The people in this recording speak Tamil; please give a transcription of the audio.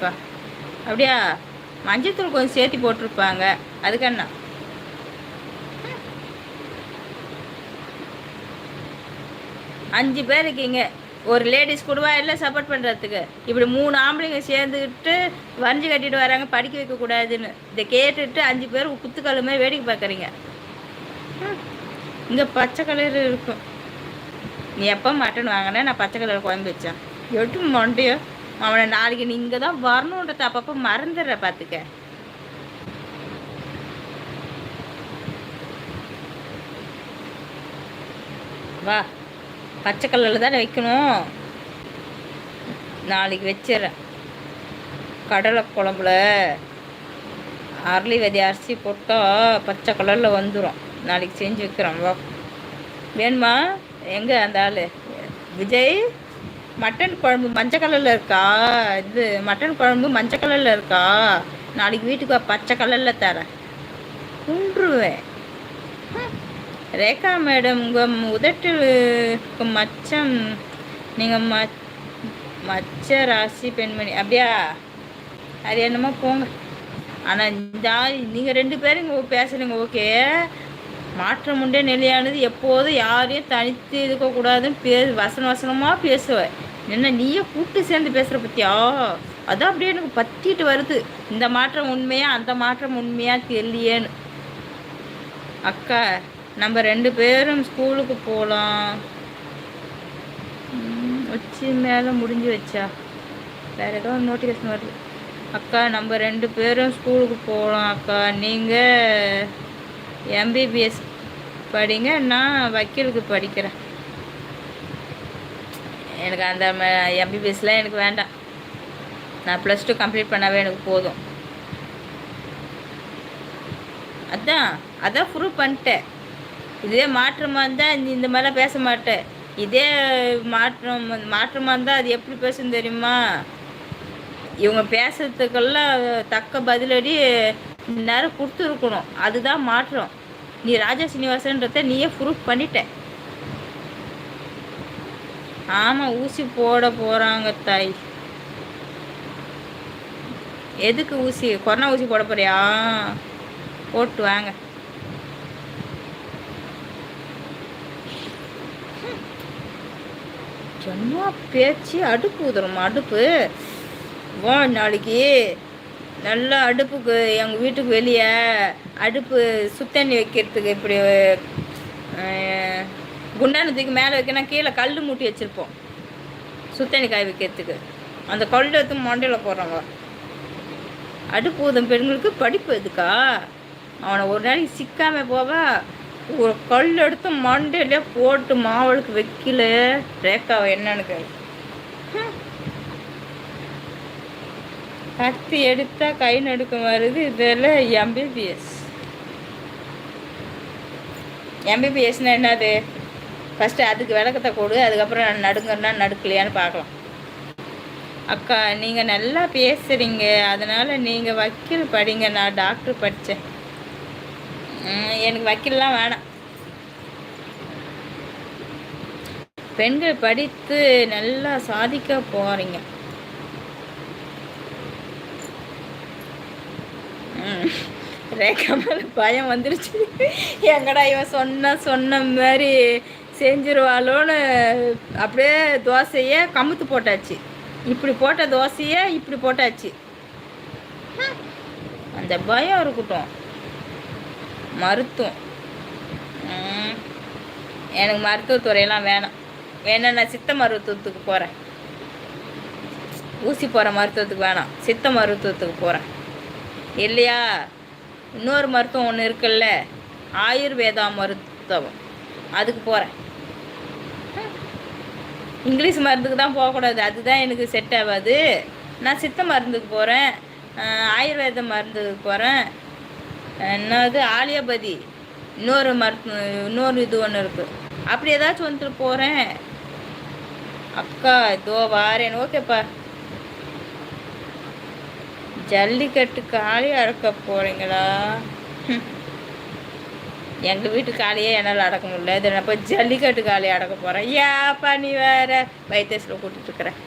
அப்படியா? மஞ்சத்தூள் கொஞ்சம் சேர்த்து போட்டிருப்பாங்க. அதுக்கண்ணா அஞ்சு பேர் இருக்கீங்க. ஒரு லேடிஸ் கூடவா? எல்லாம் சப்போர்ட் பண்ணுறதுக்கு இப்படி மூணு ஆம்பளைங்க சேர்ந்துக்கிட்டு வரைஞ்சி கட்டிட்டு வராங்க. படிக்க வைக்கக்கூடாதுன்னு இதை கேட்டுட்டு அஞ்சு பேர் குத்துக்கல் வேடிக்கை பார்க்குறீங்க. இங்கே பச்சை கலர் இருக்கும். நீ எப்போ மட்டன் வாங்கின? நான் பச்சை கலர் குழம்பு வச்சேன். எட்டு மண்டையோ. அவனை நாளைக்கு நீ இங்கே தான் வரணுன்றத அப்பப்போ மறந்துடுற பார்த்துக்க வா பச்சை கல்லில் தானே வைக்கணும். நாளைக்கு வச்சிடுறேன். கடலை குழம்புல அரளி விதை அரிசி போட்டால் பச்சை கலரில் வந்துடும் நாளைக்கு செஞ்சு வைக்கிறேன். வா. வேணுமா? எங்கே அந்த ஆள்? விஜய்? மட்டன் குழம்பு மஞ்சள் கலரில் இருக்கா? இது மட்டன் குழம்பு மஞ்சள் கலரில் இருக்கா? நாளைக்கு வீட்டுக்கு பச்சை கலரில் தரேன். குன்றுவேன். ரேகா மேடம் உங்கள் உதட்டுக்கு மச்சம். நீங்கள் ம மச்ச ராசி பெண்மணி. அப்படியா? அது என்னமோ போங்க. ஆனால் இந்த நீங்கள் ரெண்டு பேரும் இங்கே பேசுகிறீங்க ஓகே? மாற்றம் உண்டே நிலையானது. எப்போதும் யாரையும் தனித்து இருக்கக்கூடாதுன்னு பே வசன வசனமாக பேசுவேன் என்ன நீயே கூட்டு சேர்ந்து பேசுகிற பற்றியா அதான் அப்படியே எனக்கு பத்திட்டு வருது. இந்த மாற்றம் உண்மையா அந்த மாற்றம் உண்மையா தெரியலையேன்னு அக்கா நம்ம ரெண்டு பேரும் ஸ்கூலுக்கு போகலாம் வச்சு மேலே முடிஞ்சு வச்சா. வேற ஏதோ நோட்டிஃபிகேஷன் வருது. அக்கா நம்ம ரெண்டு பேரும் ஸ்கூலுக்கு போகலாம் அக்கா நீங்கள் எம்பிபிஎஸ் படிங்க நான் வக்கீலுக்கு படிக்கிறேன். எனக்கு அந்த எம்பிபிஎஸ்லாம் எனக்கு வேண்டாம். நான் ப்ளஸ் டூ கம்ப்ளீட் பண்ணாவே எனக்கு போதும். அதான் அதான் ப்ரூவ் பண்ணிட்டேன். இதே மாற்றமாக இருந்தால் இந்த இந்த மாதிரிலாம் பேச மாட்டேன் இதே மாற்றம் மாற்றமாக இருந்தால் அது எப்படி பேசும் தெரியுமா? இவங்க பேசுறதுக்கெல்லாம் தக்க பதிலடி நேரம் கொடுத்துருக்கணும். அதுதான் மாற்றம். நீ ராஜா சீனிவாசன்றத நீயே ப்ரூஃப் பண்ணிட்ட. ஆமாம் ஊசி போட போகிறாங்க தாய். எதுக்கு ஊசி? கொரோனா ஊசி போட போறியா? போட்டு வாங்க. என்ன பேச்சு அடுப்பு ஊதுறோம்? அடுப்பு? வா நாளைக்கு. நல்லா அடுப்புக்கு எங்கள் வீட்டுக்கு வெளியே அடுப்பு சுத்தண்ணி வைக்கிறதுக்கு இப்படி குண்டானத்துக்கு மேலே வைக்கணும் கீழே கல் மூட்டி வச்சுருப்போம். சுத்தண்ணி காய வைக்கிறதுக்கு. அந்த கல் எடுத்து மண்டையில் போடுறாங்க அடுப்பு ஊதும் பெண்களுக்கு படிப்பு எதுக்கா? அவனை ஒரு நாளைக்கு சிக்காமல் போவா? ஒரு கல் எடுத்து மண்டையிலே போட்டு மாவளுக்கு வைக்கல. ரேக்காவை என்னன்னு கேள்வி கத்தி எடுத்தா கை நடுக்கம் வருது. இதில் எம்பிபிஎஸ் எம்பிபிஎஸ்னா என்னது? ஃபஸ்ட்டு அதுக்கு விளக்கத்தை கொடு அதுக்கப்புறம் நான் நடுங்கன்னா நடுக்கலையான்னு பார்க்கலாம். அக்கா நீங்கள் நல்லா பேசுகிறீங்க அதனால் நீங்கள் வக்கீல் படிங்க. நான் டாக்டர் படித்தேன் எனக்கு வக்கீல்லாம் வேணாம். பெண்கள் படித்து நல்லா சாதிக்க போகிறீங்க ரேகா மேலே பயம் வந்துருச்சு. எங்கடா இவன் சொன்ன சொன்ன மாதிரி செஞ்சிருவாளோன்னு அப்படியே தோசையே கமுத்து போட்டாச்சு. இப்படி போட்ட தோசையே இப்படி போட்டாச்சு. அந்த பயம் இருக்கட்டும். மருத்துவம். எனக்கு மருத்துவத்துறையெல்லாம் வேணாம். வேணா நான் சித்த மருத்துவத்துக்கு போகிறேன் ஊசி போகிற மருத்துவத்துக்கு வேணாம். சித்த மருத்துவத்துக்கு போகிறேன் இல்லையா? இன்னொரு மருத்துவம் ஒன்று இருக்குல்ல? ஆயுர்வேதா மருத்துவம். அதுக்கு போகிறேன் இங்கிலீஷ் மருந்துக்கு தான் போகக்கூடாது. அதுதான் எனக்கு செட் ஆகாது. நான் சித்த மருந்துக்கு போகிறேன் ஆயுர்வேத மருந்துக்கு போகிறேன் என்னது? ஆலியாபதி. இன்னொரு மருத்து இன்னொரு இது ஒன்று இருக்குது அப்படி ஏதாச்சும் வந்துட்டு போகிறேன் அக்கா இதோ வாரேன். ஓகேப்பா. ஜல்லிக்கட்டு காளி அடக்க போகிறீங்களா எங்கள் வீட்டு காளியே என்னால் அடக்க முடியல. இது நான் போய் ஜல்லிக்கட்டு காளி அடக்க போகிறேன் ஏப்பா நீ வேற வைத்தேசில் கூட்டிட்டு இருக்கிறேன்